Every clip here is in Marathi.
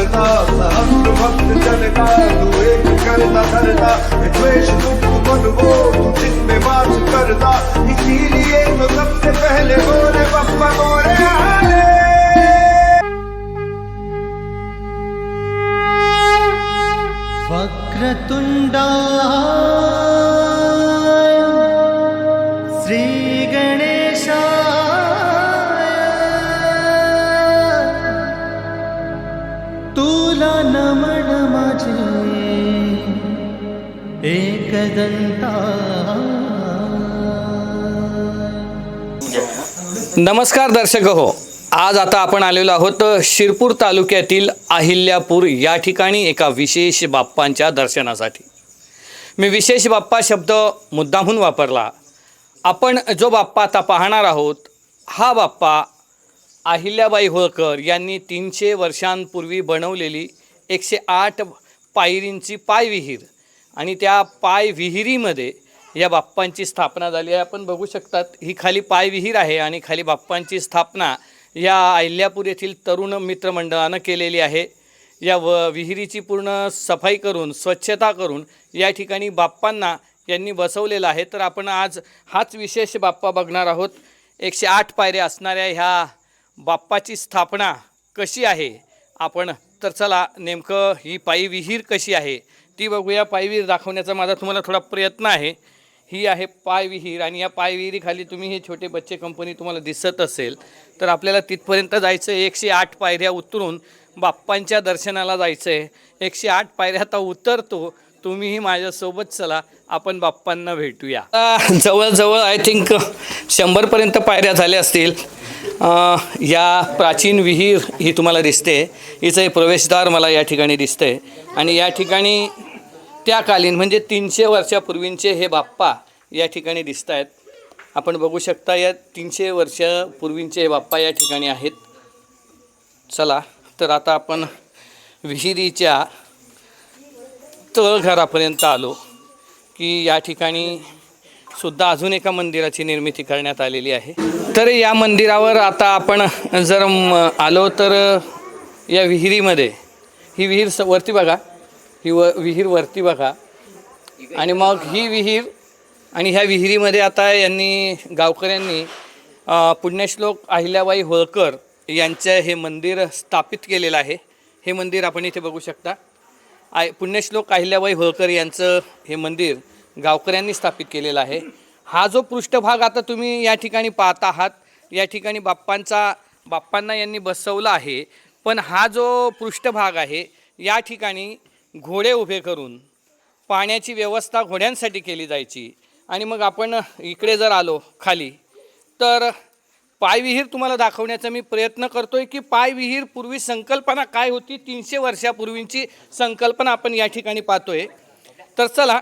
करता सहस्र भक्त जन तू एक करता धरता द्वेष दुख मन वो तू जिसमें वास करता, इसीलिए तो सबसे पहले बोले, बप्पा मोरे आले। वक्रतुण्डा नमस्कार दर्शक हो आज आता आपण आलेलो आहोत शिरपूर तालुक्यातील अहिल्यापूर या ठिकाणी एका विशेष बाप्पांच्या दर्शनासाठी. मी विशेष बाप्पा शब्द मुद्दामहून वापरला. आपण जो बाप्पा आता पाहणार आहोत हा बाप्पा अहिल्याबाई होळकर यांनी तीनशे वर्षांपूर्वी बनवलेली एकशे आठ पायरींची पायविहीर आणि त्या पाय विहिरीमध्ये या बाप्पांची स्थापना झाली आहे. आपण बघू शकतात ही खाली पाय विहीर आहे आणि खाली बाप्पांची स्थापना या अहिल्यापूर येथील तरुण मित्रमंडळानं केलेली आहे. या व विहिरीची पूर्ण सफाई करून स्वच्छता करून या ठिकाणी बाप्पांना यांनी बसवलेलं आहे. तर आपण आज हाच विशेष बाप्पा बघणार आहोत. एकशे आठ पायऱ्या असणाऱ्या ह्या बाप्पाची स्थापना कशी आहे? आपण तर चला नेमकं ही पायी विहीर कशी आहे? ती बघूया पायी विहीर दाखवण्याचा माझा तुम्हाला थोडा प्रयत्न आहे. ही आहे पाय विहीर आणि या पाय विहिरीखाली तुम्ही हे छोटे बच्चे कंपनी तुम्हाला दिसत असेल तर आपल्याला तिथपर्यंत जायचं आहे एकशे आठ पायऱ्या उतरून बाप्पांच्या दर्शनाला जायचं आहे एकशे आठ पायऱ्या आता उतरतो तुम्हीही माझ्यासोबत चला आपण बाप्पांना भेटूया. जवळजवळ आय थिंक शंभरपर्यंत पायऱ्या झाल्या असतील. या प्राचीन विहीर ही तुम्हाला दिसते. हिचं हे प्रवेशद्वार मला या ठिकाणी दिसते आणि या ठिकाणी त्या कालीन म्हणजे तीनशे वर्षापूर्वींचे हे बाप्पा या ठिकाणी दिसत आहेत आपण बघू शकता या तीनशे वर्षापूर्वींचे हे बाप्पा या ठिकाणी आहेत. चला तर आता आपण विहिरीच्या तळघरापर्यंत आलो की या ठिकाणी सुद्धा अजून एका मंदिराची निर्मिती करण्यात आलेली आहे. तर या मंदिरावर आता आपण जर आलो तर या विहिरीमध्ये ही विहीर स वरती बघा. ही व विहीर वरती बघा. आणि मग ही विहीर आणि ह्या विहिरीमध्ये आता यांनी गावकऱ्यांनी पुण्यश्लोक अहिल्याबाई होळकर यांचं हे मंदिर स्थापित केलेलं आहे. हे मंदिर आपण इथे बघू शकता. आय पुण्यश्लोक अहिल्याबाई होळकर यांचं हे मंदिर गावकऱ्यांनी स्थापित केलेला आहे. हा जो पृष्ठभाग आता तुम्ही या ठिकाणी पाहत आहात या ठिकाणी बाप्पांचा बाप्पांना यांनी बसवला आहे पण हा जो पृष्ठभाग आहे या ठिकाणी घोडे उभे करून पाण्याची व्यवस्था घोड्यांसाठी केली जायची. आणि मग आपण इकडे जर आलो खाली तर पायविहीर तुम्हाला दाखवण्याचा मी प्रयत्न करतोय की पायविहीर पूर्वी संकल्पना काय होती? तीनशे वर्षापूर्वींची संकल्पना आपण या ठिकाणी पाहतोय. तर चला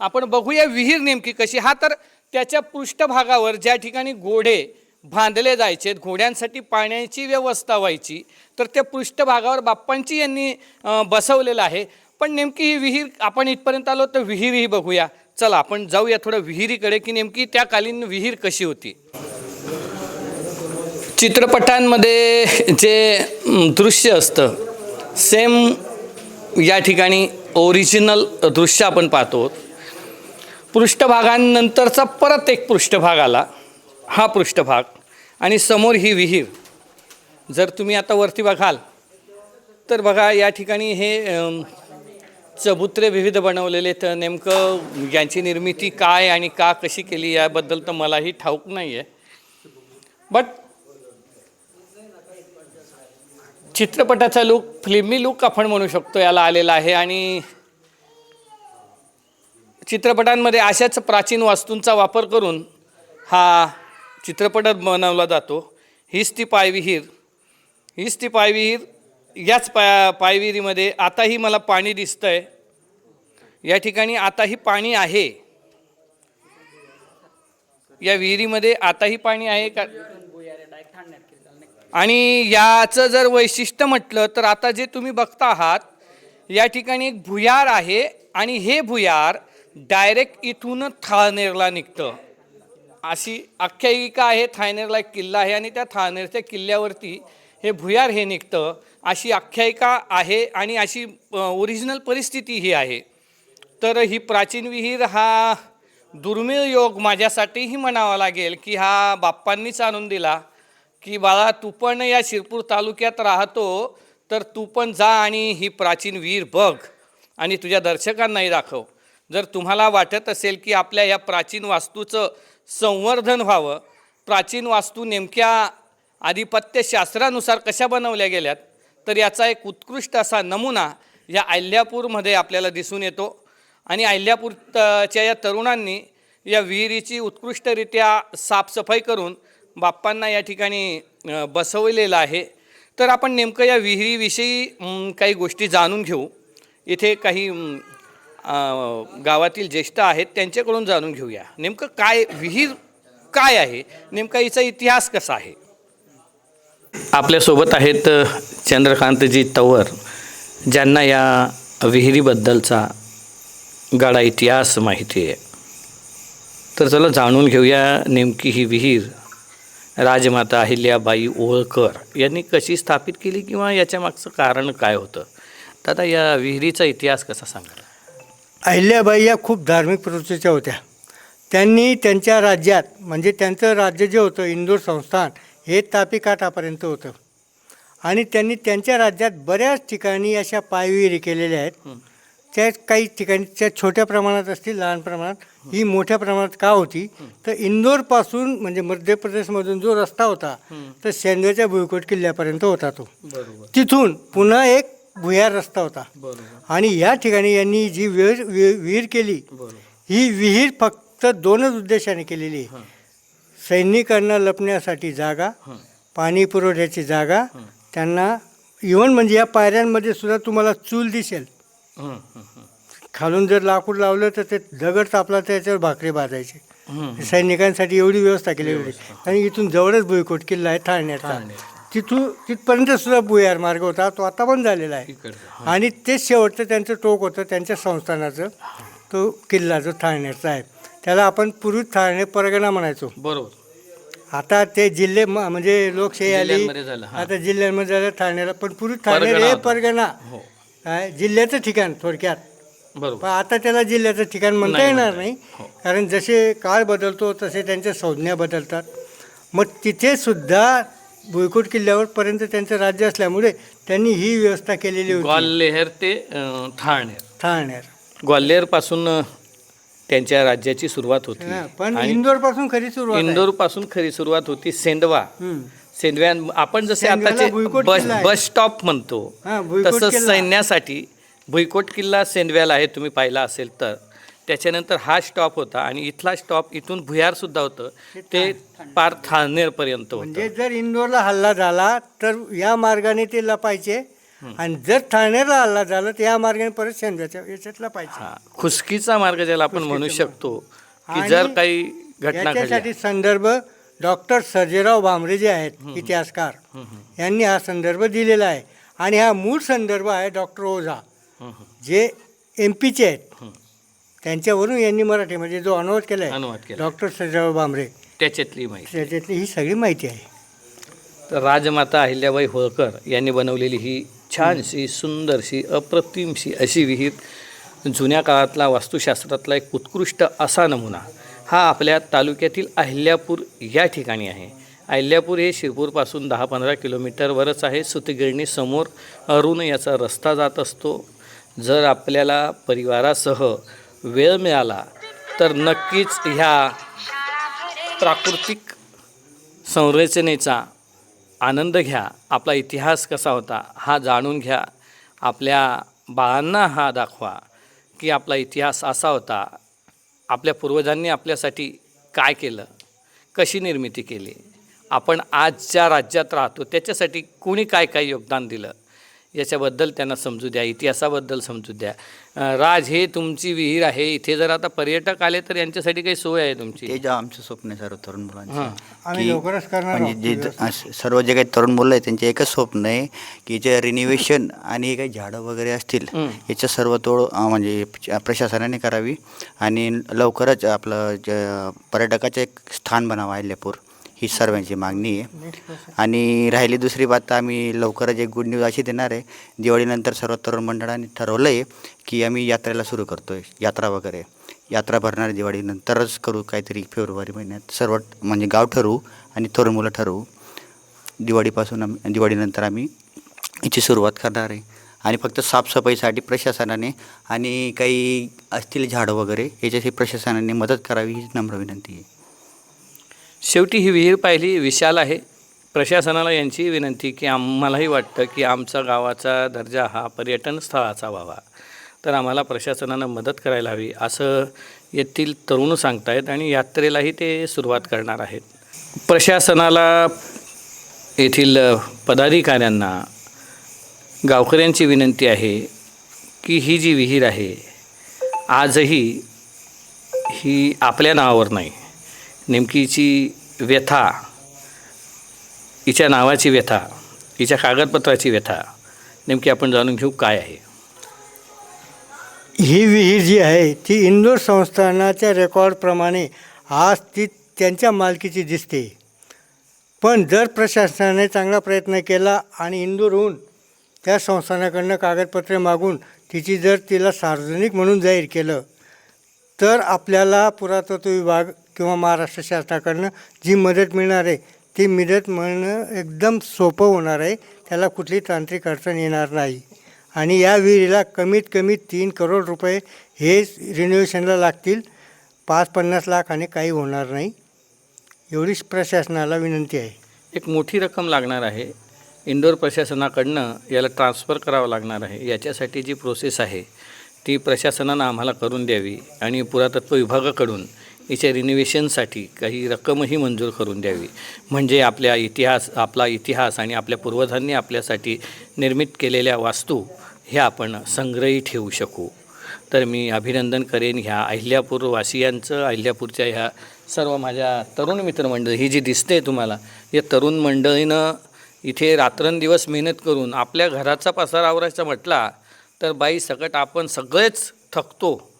आपण बघूया विहीर नेमकी कशी. हा तर त्याच्या पृष्ठभागावर ज्या ठिकाणी घोडे बांधले जायचे घोड्यांसाठी पाण्याची व्यवस्था व्हायची तर त्या पृष्ठभागावर बाप्पांची यांनी बसवलेलं आहे. पण नेमकी ही विहीर आपण इथपर्यंत आलो तर विहीरही बघूया. चला आपण जाऊया थोडं विहिरीकडे की नेमकी त्या कालीन विहीर कशी होती. चित्रपटांमध्ये जे दृश्य असतं सेम या ठिकाणी ओरिजिनल दृश्य आपण पाहतो. पृष्ठभागांनंतरचा परत एक पृष्ठभाग आला. हा पृष्ठभाग. आणि समोर ही विहीर. जर तुम्ही आता वरती बघाल तर बघा या ठिकाणी हे चबुत्रे विविध बनवलेले तर नेमकं यांची निर्मिती काय आणि का कशी केली याबद्दल तर मलाही ठाऊक नाही आहे बट चित्रपटाचा लुक फिल्मी लुक आपण म्हणू शकतो याला आलेला आहे. आणि चित्रपटांमध्ये अशाच प्राचीन वास्तूंचा वापर करून हा चित्रपट बनवला जातो. हीच ती पायविहीर. हीच ती पायविहीर. याच पाय पायविहिरीमध्ये आताही मला पाणी दिसतं आहे या ठिकाणी आताही पाणी आहे. या विहिरीमध्ये आताही पाणी आहे का? आणि याचं जर वैशिष्ट्य म्हटलं तर आता जे तुम्ही बघता आहात या ठिकाणी एक भुयार आहे आणि हे भुयार डायरेक्ट इथून थाळनेरला निघतं. अशी आख्यायिका आहे थायनेरला एक किल्ला आहे आणि त्या थाळनेरच्या किल्ल्यावरती हे भुयार हे निघतं. अशी आख्यायिका आहे आणि अशी ओरिजिनल परिस्थिती ही आहे. तर ही प्राचीन विहीर हा दुर्मिळ योग माझ्यासाठीही म्हणावा लागेल की हा बाप्पांनीच आणून दिला. की बाळा तू पण या शिरपूर तालुक्यात राहतो तर तू पण जा आणि ही प्राचीन विहीर बघ आणि तुझ्या दर्शकांनाही दाखव. जर तुम्हाला वाटत असेल की आपल्या या प्राचीन वास्तूचं संवर्धन व्हावं प्राचीन वास्तू नेमक्या आधिपत्यशास्त्रानुसार कशा बनवल्या गेल्यात तर याचा एक उत्कृष्ट असा नमुना या अहिल्यापूरमध्ये आपल्याला दिसून येतो. आणि अहिल्यापूरच्या या तरुणांनी या विहिरीची उत्कृष्टरित्या साफसफाई करून बाप्पांना या ठिकाणी बसवलेलं आहे. तर आपण नेमकं या विहिरीविषयी काही गोष्टी जाणून घेऊ. इथे काही गावातील ज्येष्ठ आहेत त्यांच्याकडून जाणून घेऊया. नेमकं काय विहीर काय आहे? नेमका हिचा इतिहास कसा आहे? आपल्यासोबत आहेत चंद्रकांतजी तवर ज्यांना या विहिरीबद्दलचा गाडा इतिहास माहिती आहे. तर चला जाणून घेऊया नेमकी ही विहीर राजमाता अहिल्याबाई ओळकर यांनी कशी स्थापित केली किंवा याच्या मागचं कारण काय होतं? दादा या विहिरीचा इतिहास कसा सांगाल? अहिल्याबाई या खूप धार्मिक प्रवृत्तीच्या होत्या. त्यांनी त्यांच्या राज्यात म्हणजे त्यांचं राज्य जे होतं इंदोर संस्थान हे तापिकाठापर्यंत होतं. आणि त्यांनी त्यांच्या राज्यात बऱ्याच ठिकाणी अशा पायविहिरी केलेल्या आहेत. त्या काही ठिकाणी त्या छोट्या प्रमाणात असतील लहान प्रमाणात. ही. मोठ्या प्रमाणात का होती? तर इंदोरपासून म्हणजे मध्य प्रदेशमधून जो रस्ता होता तर शेंद्याच्या भुईकोट किल्ल्यापर्यंत होता तो. तिथून पुन्हा एक भुयार रस्ता होता. आणि या ठिकाणी यांनी जी विहीर विहीर केली ही विहीर फक्त दोनच उद्देशाने केलेली आहे. सैनिकांना लपण्यासाठी जागा पाणी पुरवठ्याची जागा त्यांना इव्हन म्हणजे या पायऱ्यांमध्ये सुद्धा तुम्हाला चूल दिसेल. खालून जर लाकूड लावलं तर ते दगड तापला तर त्याच्यावर भाकरी बांधायचे हं. सैनिकांसाठी एवढी व्यवस्था केली होती. आणि इथून जवळच भुईकोट किल्ला आहे ठाण्याचा. तिथून तिथपर्यंत सुद्धा भुयार मार्ग होता. तो आता पण झालेला आहे. इकडचं. आणि तेच शेवटचं त्यांचं टोक होतं त्यांच्या संस्थानाचं. तो किल्ला जो ठाण्याचा आहे. त्याला आपण पूर्वी ठाणे परगणा म्हणायचो. बरोबर. आता ते जिल्हे म- म्हणजे लोकशाही आली. हां. आता जिल्ह्यांमध्ये झालं ठाण्याला पण पूर्वी ठाणे हे. परगणा. हो. जिल्ह्याचं ठिकाण थोडक्यात. बरोबर. आता त्याला जिल्ह्याचं ठिकाण म्हणता येणार नाही. हो. कारण जसे काळ बदलतो तसे त्यांच्या संज्ञा बदलतात. मग तिथे सुद्धा भुईकोट किल्ल्यावर पर्यंत त्यांचं राज्य असल्यामुळे त्यांनी ही व्यवस्था केलेली होती ग्वाल्हेर ते अं, ठाणे ठाण्यात ग्वाल्हेरपासून त्यांच्या राज्याची सुरुवात होती हा, पण आणि इंदोरपासून खरी सुरुवात आहे. इंदोरपासून खरी सुरुवात होती सेंदवा हम्म. सेंदव्या आपण जसे सेंदव्याला आताचे भुईकोट बस किल्ला आहे. बस स्टॉप म्हणतो हा, भुईकोट तसं किल्ला. सैन्यासाठी भुईकोट किल्ला सेंदव्याला आहे तुम्ही पाहिला असेल तर त्याच्यानंतर हा स्टॉप होता आणि इथला स्टॉप इथून भुयार सुद्धा होतं. ते पार ठाणेरपर्यंत म्हणजे होतं जर इंदोरला हल्ला झाला तर या मार्गाने ते लपायचे. आणि जर ठाण्याला हल्ला झाला तर या मार्गाने परत शेंद्याच्या याच्यात लपायचे हा, खुसकीचा मार्ग ज्याला आपण म्हणू शकतो की जर काही घटना संदर्भ डॉक्टर सर्जेराव भांबरे जे आहेत इतिहासकार यांनी हा संदर्भ दिलेला आहे. आणि हा मूळ संदर्भ आहे डॉक्टर ओझा. जे एम पीचे आहेत. त्यांच्यावरून यांनी मराठीमध्ये जो अनुवाद केला आहे अनुवाद केला. डॉक्टर सर्जेराव भांबरे त्याच्यातली माहिती. त्याच्यातली ही सगळी माहिती आहे. तर राजमाता अहिल्याबाई होळकर यांनी बनवलेली ही छानशी सुंदरशी अप्रतिमशी अशी विहीर जुन्या काळातला वास्तुशास्त्रातला एक उत्कृष्ट असा नमुना. हा आपल्या तालुक्यातील अहिल्यापूर या ठिकाणी आहे. अहिल्यापूर हे शिरपूरपासून दहा पंधरा किलोमीटरवरच आहे. सुतगिरणी समोर अरुण याचा रस्ता जात असतो. जर आपल्याला परिवारासह वेळ मिळाला तर नक्कीच ह्या प्राकृतिक संरचनेचा आनंद घ्या. आपला इतिहास कसा होता हा जाणून घ्या. आपल्या बाळांना हा दाखवा की आपला इतिहास असा होता आपल्या पूर्वजांनी आपल्यासाठी काय केलं कशी निर्मिती केली आपण आज ज्या राज्यात राहतो त्याच्यासाठी कोणी काय काय योगदान दिलं याच्याबद्दल त्यांना समजू द्या इतिहासाबद्दल समजू द्या. राज हे तुमची विहीर आहे. इथे जर आता पर्यटक आले तर यांच्यासाठी काही सोय आहे तुमची? ते जे आमचं स्वप्न आहे सर्व तरुण हां. मुलांचं आम्ही की लवकरच करणार म्हणजे आहोत जे सर्व जे काही तरुण मुलं आहेत त्यांचे एकच स्वप्न आहे की जे रिनिवेशन आणि हे काही झाडं वगैरे असतील. याचं सर्व तोड म्हणजे प्रशासनाने करावी आणि लवकरच आपलं जे पर्यटकाचं एक स्थान बनावं अहिल्यापूर. ही सर्वांची मागणी आहे. आणि राहिली दुसरी बात आम्ही लवकरच एक गुड न्यूज अशी देणार आहे. दिवाळीनंतर सर्व तरुण मंडळाने ठरवलं आहे की आम्ही यात्रेला सुरू करतो आहे यात्रा वगैरे. यात्रा भरणार दिवाळीनंतरच करू काहीतरी फेब्रुवारी महिन्यात. सर्व म्हणजे गाव ठरवू आणि तरुण मुलं ठरवू. दिवाळीपासून आम्ही दिवाळीनंतर आम्ही याची सुरुवात करणार आहे. आणि फक्त साफसफाईसाठी प्रशासनाने आणि काही असतील झाडं वगैरे याच्यासाठी प्रशासनाने मदत करावी ही नम्र विनंती आहे. शेवटी ही विहीर पाहिली विशाल आहे. प्रशासनाला यांची विनंती की आम्हालाही वाटतं की आमचा गावाचा दर्जा हा पर्यटन स्थळाचा व्हावा. तर आम्हाला प्रशासनानं मदत करायला हवी असं येथील तरुण सांगतायत आणि यात्रेलाही ते सुरुवात करणार आहेत. प्रशासनाला येथील पदाधिकाऱ्यांना गावकऱ्यांची विनंती आहे की ही जी विहीर आहे आजही ही आपल्या नावावर नाही. नेमकीची व्यथा हिच्या नावाची व्यथा हिच्या कागदपत्राची व्यथा नेमकी आपण जाणून घेऊ काय आहे. ही विहीर जी आहे ती इंदोर संस्थानाच्या रेकॉर्डप्रमाणे आज ती त्यांच्या मालकीची दिसते. पण जर प्रशासनाने चांगला प्रयत्न केला आणि इंदूरहून त्या संस्थानाकडनं कागदपत्रे मागून तिची जर तिला सार्वजनिक म्हणून जाहीर केलं तर आपल्याला पुरातत्व विभाग किंवा महाराष्ट्र शासनाकडनं जी मदत मिळणार आहे ती मदत मिळणं एकदम सोपं होणार आहे. त्याला कुठली तांत्रिक अडचण येणार नाही. आणि या विहिरीला कमीत कमी तीन करोड रुपये हे रिनोव्हेशनला लागतील. पाच पन्नास लाख आणि काही होणार नाही. एवढीच प्रशासनाला विनंती आहे. एक मोठी रक्कम लागणार आहे. इंदोर प्रशासनाकडनं याला ट्रान्स्फर करावं लागणार आहे. याच्यासाठी जी प्रोसेस आहे ती प्रशासनानं आम्हाला करून द्यावी आणि पुरातत्व विभागाकडून याच्या रिनोव्हेशनसाठी काही रक्कमही मंजूर करून द्यावी. म्हणजे आपल्या इतिहास आपला इतिहास आणि आपल्या पूर्वजांनी आपल्यासाठी निर्मित केलेल्या वास्तू ह्या आपण संग्रही ठेवू शकू. तर मी अभिनंदन करेन ह्या अहिल्यापूर वासियांचं अहिल्यापूरच्या ह्या सर्व माझ्या तरुण मित्रमंडळी. ही जी दिसते तुम्हाला या तरुण मंडळीनं इथे रात्रंदिवस मेहनत करून आपल्या घराचा पसार आवरायचा म्हटला तर बाई सकट आपण सगळेच थकतो.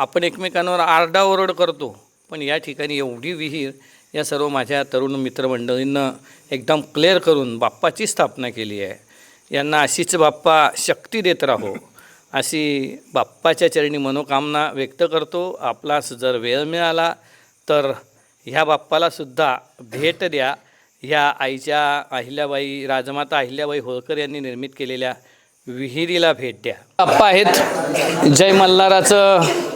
आपण एकमेकांवर आरडाओरड करतो पण या ठिकाणी एवढी विहीर या सर्व माझ्या तरुण मित्रमंडळींनं एकदम क्लिअर करून बाप्पाची स्थापना केली आहे. यांना अशीच बाप्पा शक्ती देत राहो. अशी बाप्पाच्या चरणी मनोकामना व्यक्त करतो. आपलास जर वेळ मिळाला तर ह्या बाप्पालासुद्धा भेट द्या. ह्या आईच्या अहिल्याबाई राजमाता अहिल्याबाई होळकर यांनी निर्मित केलेल्या विहिरीला भेट द्या. बाप्पा आहेत जय मल्हाराचं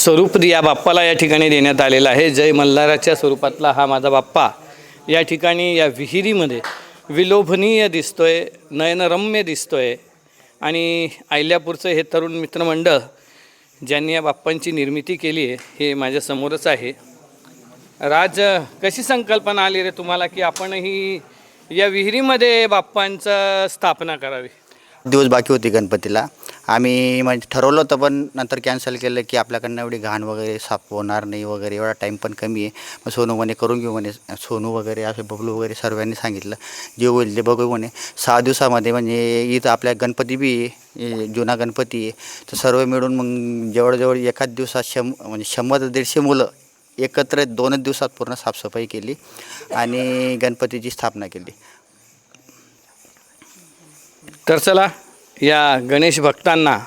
स्वरूप या बाप्पाला या ठिकाणी देण्यात आलेलं आहे. जय मल्हाराच्या स्वरूपातला हा माझा बाप्पा. या ठिकाणी या विहिरीमध्ये विलोभनीय दिसतोय नयनरम्य दिसतोय. आणि अहिल्यापूरचं हे तरुण मित्रमंडळ ज्यांनी या बाप्पांची निर्मिती केली आहे हे माझ्यासमोरच आहे. राज कशी संकल्पना आली रे तुम्हाला की आपणही या विहिरीमध्ये बाप्पांचं स्थापना करावी? दिवस बाकी होते गणपतीला. आम्ही म्हणजे ठरवलं होतं पण नंतर कॅन्सल केलं की आपल्याकडनं एवढी घाण वगैरे साफ होणार नाही वगैरे एवढा टाईम पण कमी आहे. मग सोनू म्हणे करून घेऊ म्हणे. सोनू वगैरे असे बबलू वगैरे सर्वांनी सांगितलं. जे होईल ते बघू म्हणे. सहा दिवसामध्ये म्हणजे इथं आपल्या गणपती बी आहे, जुना गणपती आहे. तर सर्व मिळून मग जवळजवळ एकाच दिवसात शं म्हणजे शंभर दीडशे मुलं एकत्र दोनच दिवसात पूर्ण साफसफाई केली आणि गणपतीची स्थापना केली. तर चला या गणेश भक्तांना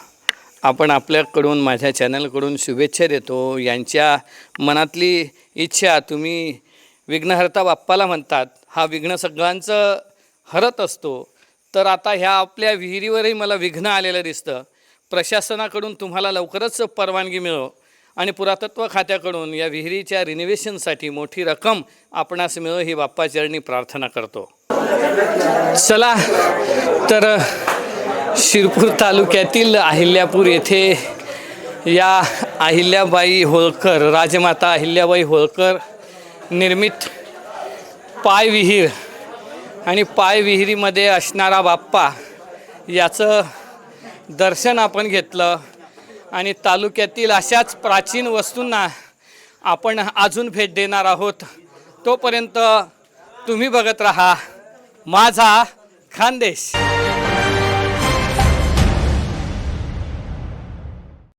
आपण आपल्याकडून माझ्या चॅनलकडून शुभेच्छा देतो. यांच्या मनातली इच्छा तुम्ही विघ्नहर्ता बाप्पाला म्हणतात. हा विघ्न सगळ्यांचं हरत असतो. तर आता ह्या आपल्या विहिरीवरही मला विघ्न आलेलं दिसतं. प्रशासनाकडून तुम्हाला लवकरच परवानगी मिळो. आणि पुरातत्व खात्याकडून या विहिरीच्या रिनोव्हेशनसाठी मोठी रक्कम आपणास मिळो ही बाप्पाचरणी प्रार्थना करतो. चला तर शिरपूर तालुक्यातील अहिल्यापूर येथे या अहिल्याबाई होळकर राजमाता अहिल्याबाई होळकर निर्मित पाय विहीर आणि पाय विहिरीमध्ये असणारा बाप्पा याचं दर्शन आपण घेतलं आणि तालुक्यातील अशाच प्राचीन वस्तूंना आपण अजून भेट देणार आहोत. तोपर्यंत तुम्ही बघत राहा माझा खानदेश.